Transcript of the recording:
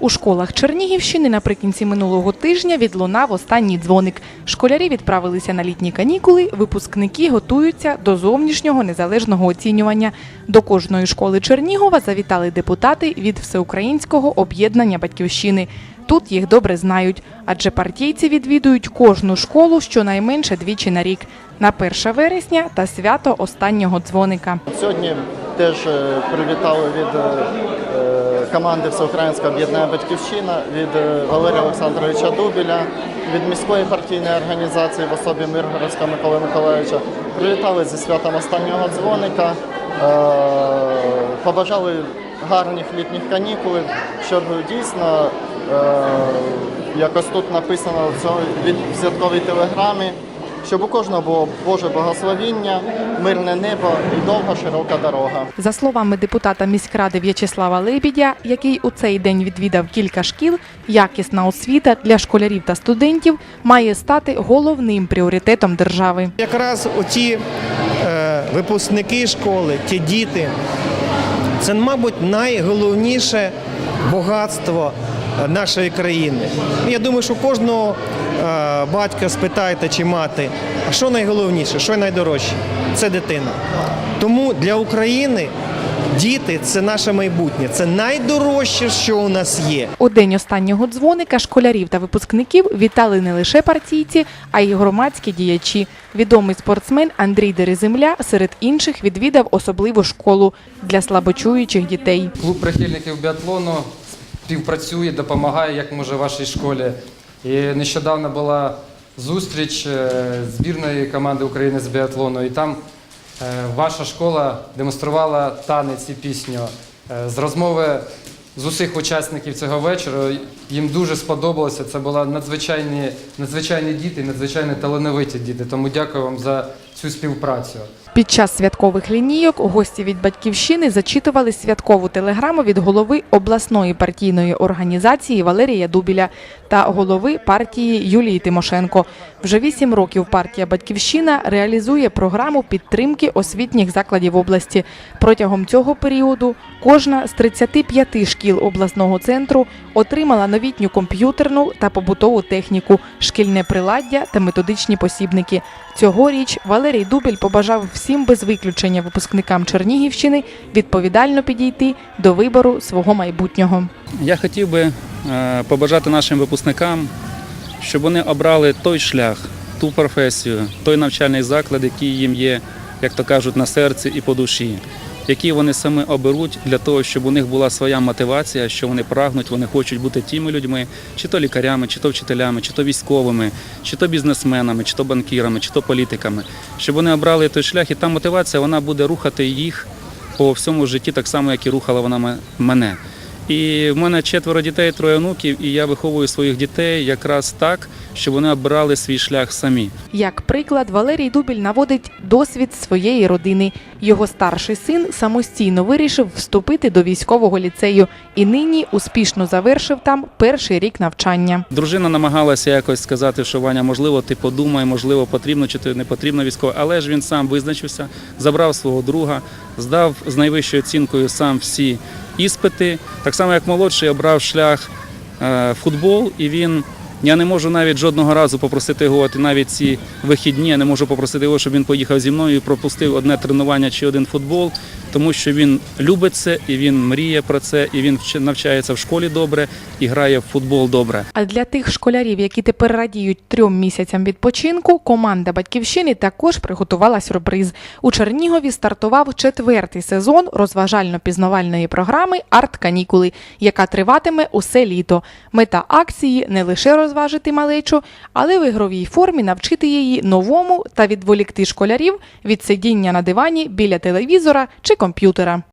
У школах Чернігівщини наприкінці минулого тижня відлунав останній дзвоник. Школярі відправилися на літні канікули. Випускники готуються до зовнішнього незалежного оцінювання. До кожної школи Чернігова завітали депутати від Всеукраїнського об'єднання батьківщини. Тут їх добре знають, адже партійці відвідують кожну школу щонайменше двічі на рік на 1 вересня та свято останнього дзвоника. Сьогодні теж е, привітали від е, команди Всеукраїнського об'єднання Батьківщина, від е, Валерія Олександровича Дубіля, від міської партійної організації в особі Миргородського Миколи Миколаївича. Привітали зі святом останнього дзвоника, е, побажали гарних літніх канікул, щоб дійсно, е, якось тут написано в святковій телеграмі, щоб у кожного було Боже благословіння, мирне небо і довга широка дорога. За словами депутата міськради В'ячеслава Лебідя, який у цей день відвідав кілька шкіл, якісна освіта для школярів та студентів має стати головним пріоритетом держави. Якраз оті е, випускники школи, ті діти, це, мабуть, найголовніше багатство е, нашої країни. Я думаю, що кожного батька спитайте чи мати, а що найголовніше, що найдорожче? Це дитина. Тому для України діти це наше майбутнє, це найдорожче, що у нас є. У день останнього дзвоника школярів та випускників вітали не лише партійці, а й громадські діячі. Відомий спортсмен Андрій Дереземля серед інших відвідав особливу школу для слабочуючих дітей. Клуб прихильників біатлону співпрацює, допомагає, як може вашій школі. І нещодавно була зустріч е, збірної команди України з біатлону, і там е, ваша школа демонструвала танець і пісню. Е, З розмови з усіх учасників цього вечора їм дуже сподобалося. Це були надзвичайні, надзвичайні діти, надзвичайно талановиті діти. Тому дякую вам за цю співпрацю. Під час святкових лінійок гості від батьківщини зачитували святкову телеграму від голови обласної партійної організації Валерія Дубіля та голови партії Юлії Тимошенко. Вже вісім років партія Батьківщина реалізує програму підтримки освітніх закладів області. Протягом цього періоду кожна з 35 шкіл обласного центру отримала новітню комп'ютерну та побутову техніку, шкільне приладдя та методичні посібники. Цьогоріч Валерій Дубіль побажав всім без виключення випускникам Чернігівщини відповідально підійти до вибору свого майбутнього. Я хотів би е, побажати нашим випускникам, щоб вони обрали той шлях, ту професію, той навчальний заклад, який їм є, як то кажуть, на серці і по душі, який вони саме оберуть для того, щоб у них була своя мотивація, що вони прагнуть, вони хочуть бути тими людьми, чи то лікарями, чи то вчителями, чи то військовими, чи то бізнесменами, чи то банкірами, чи то політиками, щоб вони обрали той шлях, і та мотивація вона буде рухати їх по всьому житті, так само, як і рухала вона мене. І в мене четверо дітей, троє онуків, і я виховую своїх дітей якраз так, щоб вони обирали свій шлях самі. Як приклад, Валерій Дубіль наводить досвід своєї родини. Його старший син самостійно вирішив вступити до військового ліцею і нині успішно завершив там перший рік навчання. Дружина намагалася якось сказати, що Ваня, можливо, ти подумай, можливо, потрібно чи ти не потрібно військово, але ж він сам визначився, забрав свого друга, здав з найвищою оцінкою сам всі іспити. Так само, як молодший обрав шлях е, футбол, і він. Я не можу навіть жодного разу попросити його, от навіть ці вихідні, я не можу попросити його, щоб він поїхав зі мною і пропустив одне тренування чи один футбол, тому що він любить це і він мріє про це, і він вч- навчається в школі добре і грає в футбол добре. А для тих школярів, які тепер радіють трьом місяцям відпочинку, команда батьківщини також приготувала сюрприз. У Чернігові стартував четвертий сезон розважально-пізнавальної програми Арт-канікули, яка триватиме усе літо. Мета акції не лише розважити малечу, але в ігровій формі навчити її новому та відволікти школярів від сидіння на дивані біля телевізора чи комп'ютера.